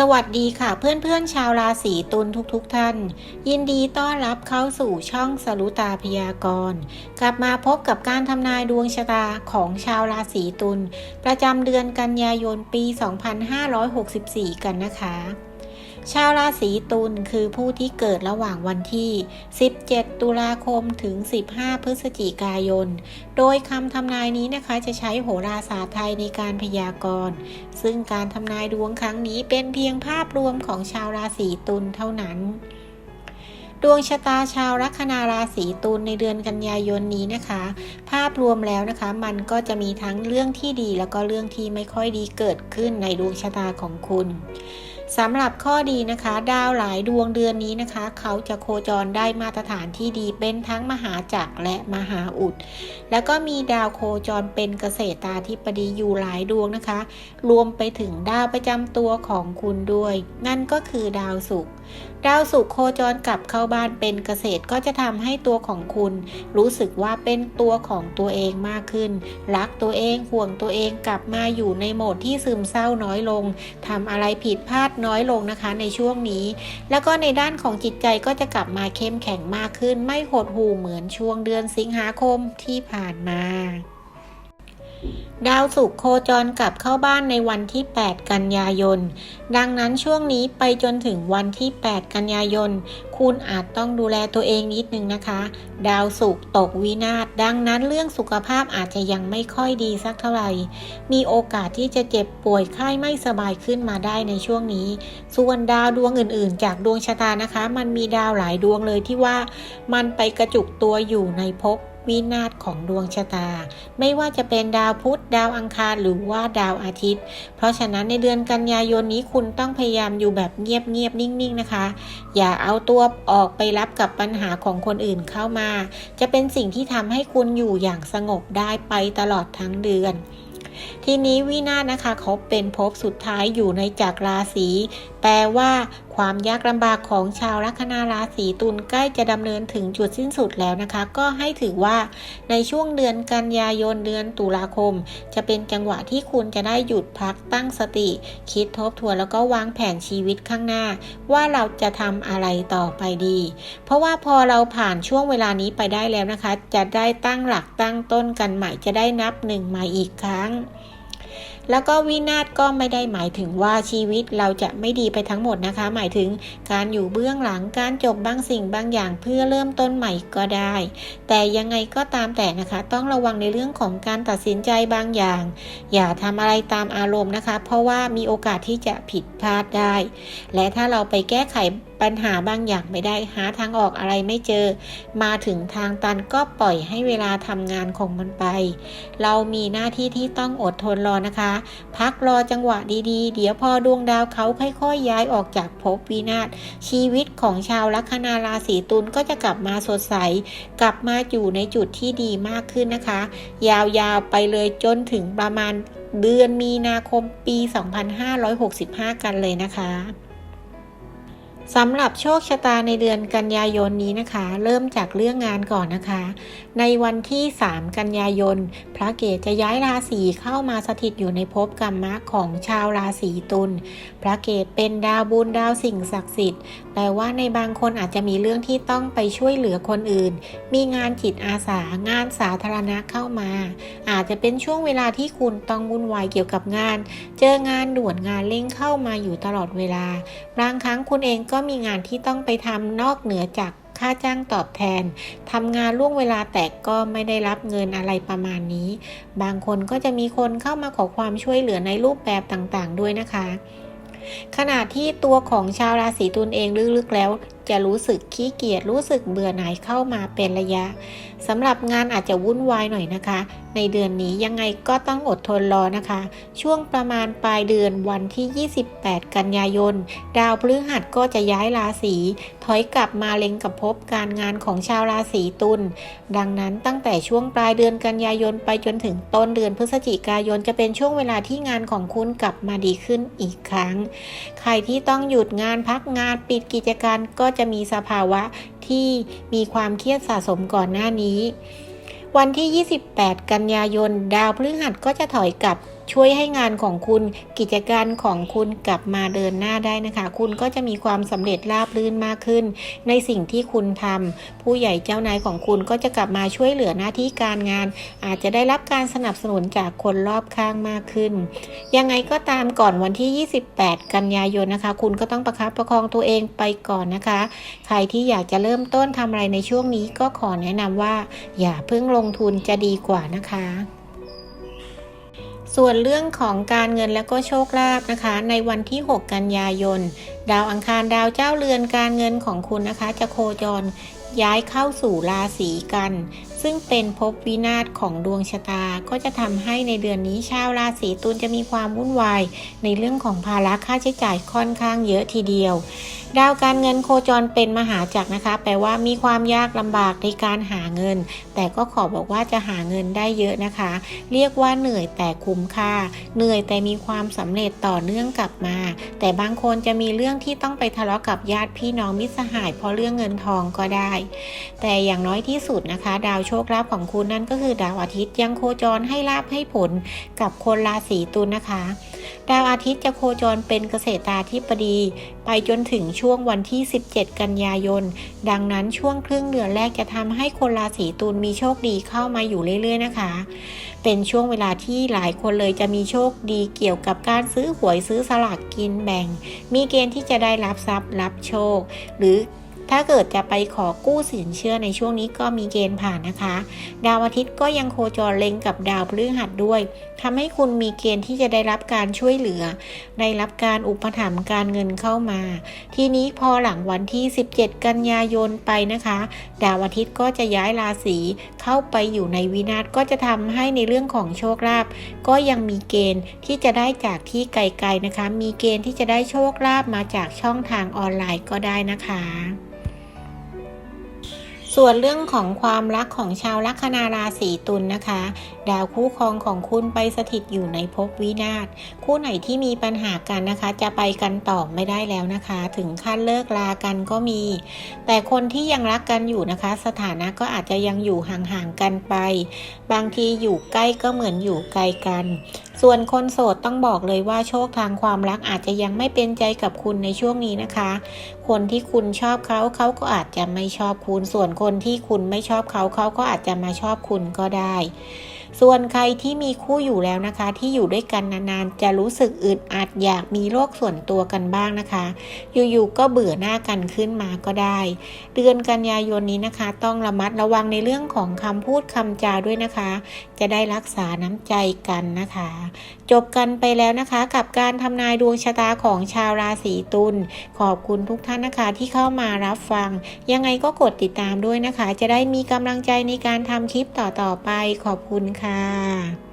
สวัสดีค่ะเพื่อนๆชาวราศีตุลทุกๆทท่าน ยินดีต้อนรับเข้าสู่ช่องสรุตาพยากรณ์ กลับมาพบกับการทำนายดวงชะตาของชาวราศีตุลประจำเดือนกันยายนปี 2564 กันนะคะ ชาวราศีตุลคือผู้ที่เกิดระหว่างวันที่ 17 ตุลาคมถึง 15 พฤศจิกายน โดยคำทำนายนี้นะคะจะใช้โหราศาสตร์ไทยในการพยากรณ์ ซึ่งการทำนายดวงครั้งนี้เป็นเพียงภาพรวมของชาวราศีตุลเท่านั้นดวงชะตาชาวลัคนาราศีตุลในเดือนกันยายนนี้นะคะ ภาพรวมแล้วนะคะ มันก็จะมีทั้งเรื่องที่ดีแล้วก็เรื่องที่ไม่ค่อยดีเกิดขึ้นในดวงชะตาของคุณ สำหรับข้อดีนะคะ ดาวหลายดวงเดือนนี้นะคะ เขาจะโคจรได้มาตรฐานที่ดีเป็นทั้งมหาจักรและมหาอุด แล้วก็มีดาวโคจรเป็นเกษตราธิปดีอยู่หลายดวงนะคะ รวมไปถึงดาวประจำตัวของคุณด้วย นั่นก็คือดาวศุกร์ดาวศุกร์โคจรกลับเข้าบ้านเป็นเกษตรก็จะทำให้ตัวของคุณ รู้สึกว่าเป็นตัวของตัวเองมากขึ้น รักตัวเองห่วงตัวเองกลับมาอยู่ในโหมดที่ซึมเศร้าน้อยลงทำอะไรผิดพลาดน้อยลงนะคะในช่วงนี้ แล้วก็ในด้านของจิตใจก็จะกลับมาเข้มแข็งมากขึ้น ไม่หดหู่เหมือนช่วงเดือนสิงหาคมที่ผ่านมา ดาวศุกร์โคจรกลับเข้าบ้านในวันที่ 8 กันยายน ดังนั้นช่วงนี้ไปจนถึงวันที่ 8 กันยายน คุณอาจต้องดูแลตัวเองนิดนึงนะคะ ดาวศุกร์ตกวินาศ ดังนั้นเรื่องสุขภาพอาจจะยังไม่ค่อยดีสักเท่าไหร่ มีโอกาสที่จะเจ็บป่วยไข้ไม่สบายขึ้นมาได้ในช่วงนี้ ส่วนดาวดวงอื่นๆ จากดวงชะตานะคะ มันมีดาวหลายดวงเลยที่ว่ามันไปกระจุกตัวอยู่ในภพ วินาศของดวงชะตา ไม่ว่าจะเป็นดาวพุธดาวอังคารหรือว่าดาวอาทิตย์ เพราะฉะนั้นในเดือนกันยายนนี้คุณต้องพยายามอยู่แบบเงียบๆนิ่งๆนะคะ อย่าเอาตัวออกไปรับกับปัญหาของคนอื่นเข้ามา จะเป็นสิ่งที่ทำให้คุณอยู่อย่างสงบได้ไปตลอดทั้งเดือนทีนี้วินาศนะคะเขาเป็นภพสุดท้ายอยู่ในจักรราศีแปลว่า ความยากลำบากของชาวลัคนาราศีตุลใกล้จะดำเนินถึงจุดสิ้นสุดแล้วนะคะ ก็ให้ถือว่าในช่วงเดือนกันยายนเดือนตุลาคม จะเป็นจังหวะที่คุณจะได้หยุดพักตั้งสติ คิดทบทวนแล้วก็วางแผนชีวิตข้างหน้า ว่าเราจะทำอะไรต่อไปดี เพราะว่าพอเราผ่านช่วงเวลานี้ไปได้แล้วนะคะ จะได้ตั้งหลักตั้งต้นกันใหม่จะได้นับหนึ่งใหม่อีกครั้ง แล้วก็วินาศก็ไม่ได้หมายถึงว่าชีวิตเราจะไม่ดีไปทั้งหมดนะคะ หมายถึงการอยู่เบื้องหลังการจบบางสิ่งบางอย่างเพื่อเริ่มต้นใหม่ก็ได้ แต่ยังไงก็ตามแต่นะคะ ต้องระวังในเรื่องของการตัดสินใจบางอย่าง อย่าทำอะไรตามอารมณ์นะคะ เพราะว่ามีโอกาสที่จะผิดพลาดได้ และถ้าเราไปแก้ไขปัญหาบางอย่างไม่ได้หาทางออกอะไรไม่เจอ มาถึงทางตันก็ปล่อยให้เวลาทำงานของมันไป เรามีหน้าที่ที่ต้องอดทนรอนะคะ พักรอจังหวะดีๆ เดี๋ยวพอดวงดาวเขาค่อยๆยย้ายออกจากภพวินาศชีวิตของชาวลัคนาราศีตุลก็จะกลับมาสดใส กลับมาอยู่ในจุดที่ดีมากขึ้นนะคะ ยาวๆไปเลยจนถึงประมาณเดือนมีนาคมปี 2565 กันเลยนะคะ สำหรับโชคชะตาในเดือนกันยายนนี้นะคะ เริ่มจากเรื่องงานก่อนนะคะ ในวันที่ 3 กันยายน พระเกศจะย้ายราศีเข้ามาสถิตอยู่ในภพกรรมะของชาวราศีตุลพระเกศเป็นดาวบุญดาวสิ่งศักดิ์สิทธิ์ แปลว่าในบางคนอาจจะมีเรื่องที่ต้องไปช่วยเหลือคนอื่น มีงานจิตอาสางานสาธารณะเข้ามา อาจจะเป็นช่วงเวลาที่คุณต้องวุ่นวายเกี่ยวกับงาน เจองานด่วนงานเร่งเข้ามาอยู่ตลอดเวลา บางครั้งคุณเองก็มีงานที่ต้องไปทำนอกเหนือจากค่าจ้างตอบแทน ทำงานล่วงเวลาแต่ก็ไม่ได้รับเงินอะไรประมาณนี้ บางคนก็จะมีคนเข้ามาขอความช่วยเหลือในรูปแบบต่างๆ ด้วยนะคะ ขณะที่ตัวของชาวราศีตุลเองลึกๆแล้ว จะรู้สึกขี้เกียจรู้สึกเบื่อหน่ายเข้ามาเป็นระยะสำหรับงานอาจจะวุ่นวายหน่อยนะคะ ในเดือนนี้ยังไงก็ต้องอดทนรอนะคะ ช่วงประมาณปลายเดือนวันที่ 28 กันยายน ดาวพฤหัสก็จะย้ายราศีถอยกลับมาเล็งกับพบการงานของชาวราศีตุลดังนั้นตั้งแต่ช่วงปลายเดือนกันยายนไปจนถึงต้นเดือนพฤศจิกายนจะเป็นช่วงเวลาที่งานของคุณกลับมาดีขึ้นอีกครั้ง ใครที่ต้องหยุดงานพักงานปิดกิจการก็จะมีสภาวะที่มีความเครียดสะสมก่อนหน้านี้ วันที่ 28 กันยายน ดาวพฤหัสก็จะถอยกลับ ช่วยให้งานของคุณกิจการของคุณกลับมาเดินหน้าได้นะคะ คุณก็จะมีความสำเร็จราบรื่นมากขึ้น ในสิ่งที่คุณทำผู้ใหญ่เจ้านายของคุณก็จะกลับมาช่วยเหลือหน้าที่การงาน อาจจะได้รับการสนับสนุนจากคนรอบข้างมากขึ้น ยังไงก็ตามก่อนวันที่ 28 กันยายนนะคะ คุณก็ต้องประคับประคองตัวเองไปก่อนนะคะ ใครที่อยากจะเริ่มต้นทำอะไรในช่วงนี้ก็ขอแนะนำว่า อย่าเพิ่งลงทุนจะดีกว่านะคะ ส่วนเรื่องของการเงินและก็โชคลาภนะคะ ในวันที่ 6 กันยายน ดาวอังคารดาวเจ้าเรือนการเงินของคุณนะคะ จะโคจรย้ายเข้าสู่ราศีกัน ซึ่งเป็นภพวินาศของดวงชะตา ก็จะทำให้ในเดือนนี้ชาวราศีตุลจะมีความวุ่นวาย ในเรื่องของภาระค่าใช้จ่ายค่อนข้างเยอะทีเดียว ดาวการเงินโคจรเป็นมหาจักรนะคะ แปลว่ามีความยากลำบากในการหาเงิน แต่ก็ขอบอกว่าจะหาเงินได้เยอะนะคะ เรียกว่าเหนื่อยแต่คุ้มค่า เหนื่อยแต่มีความสำเร็จต่อเนื่องกลับมา แต่บางคนจะมีเรื่องที่ต้องไปทะเลาะกับญาติพี่น้องมิตรสหายเพราะเรื่องเงินทองก็ได้ แต่อย่างน้อยที่สุดนะคะ ดาวโชคลาภของคุณนั่นก็คือดาวอาทิตย์ยังโคจรให้ลาภให้ผลกับคนราศีตุลนะคะ ดาวอาทิตย์จะโคจรเป็นเกษตราธิบดี ไปจนถึงช่วงวันที่ 17 กันยายน ดังนั้นช่วงครึ่งเดือนแรกจะทำให้คนราศีตุลมีโชคดีเข้ามาอยู่เรื่อย ๆ นะคะ เป็นช่วงเวลาที่หลายคนเลยจะมีโชคดีเกี่ยวกับการซื้อหวยซื้อสลากกินแบ่ง มีเกณฑ์ที่จะได้รับทรัพย์รับโชค หรือ ถ้าเกิดจะไปขอกู้สินเชื่อในช่วงนี้ก็มีเกณฑ์ผ่านนะคะ ดาวอาทิตย์ก็ยังโคจรเล็งกับดาวพฤหัสด้วยทำให้คุณมีเกณฑ์ที่จะได้รับการช่วยเหลือ ได้รับการอุปถัมภ์การเงินเข้ามา ทีนี้พอหลังวันที่ 17 กันยายนไปนะคะ ดาวอาทิตย์ก็จะย้ายราศีเข้าไปอยู่ในวินาศก็จะทำให้ในเรื่องของโชคลาภก็ยังมีเกณฑ์ที่จะได้จากที่ไกลๆนะคะ มีเกณฑ์ที่จะได้โชคลาภมาจากช่องทางออนไลน์ก็ได้นะคะ ส่วนเรื่องของความรักของชาวลัคนาราศีตุลนะคะ ดาวคู่ครองของคุณไปสถิตอยู่ในภพวินาศคู่ไหนที่มีปัญหากันนะคะ จะไปกันต่อไม่ได้แล้วนะคะ ถึงขั้นเลิกลากันก็มี แต่คนที่ยังรักกันอยู่นะคะ สถานะก็อาจจะยังอยู่ห่างๆกันไป บางทีอยู่ใกล้ก็เหมือนอยู่ไกลกัน ส่วนคนโสดต้องบอกเลยว่าโชคทางความรักอาจจะยังไม่เป็นใจกับคุณในช่วงนี้นะคะ คนที่คุณชอบเขาเขาก็อาจจะไม่ชอบคุณ ส่วนคนที่คุณไม่ชอบเขาเขาก็อาจจะมาชอบคุณก็ได้ ส่วนใครที่มีคู่อยู่แล้วนะคะ ที่อยู่ด้วยกันนานๆ จะรู้สึกอึดอัดอยากมีโรคส่วนตัวกันบ้างนะคะ อยู่ๆก็เบื่อหน้ากันขึ้นมาก็ได้ เดือนกันยายนนี้นะคะ ต้องระมัดระวังในเรื่องของคำพูดคำจาด้วยนะคะ จะได้รักษาน้ำใจกันนะคะ จบกันไปแล้วนะคะกับการทำนายดวงชะตาของชาวราศีตุลขอบคุณทุกท่านนะคะที่เข้ามารับฟัง ยังไงก็กดติดตามด้วยนะคะ จะได้มีกำลังใจในการทำคลิปต่อๆไปขอบคุณค่ะค่ะ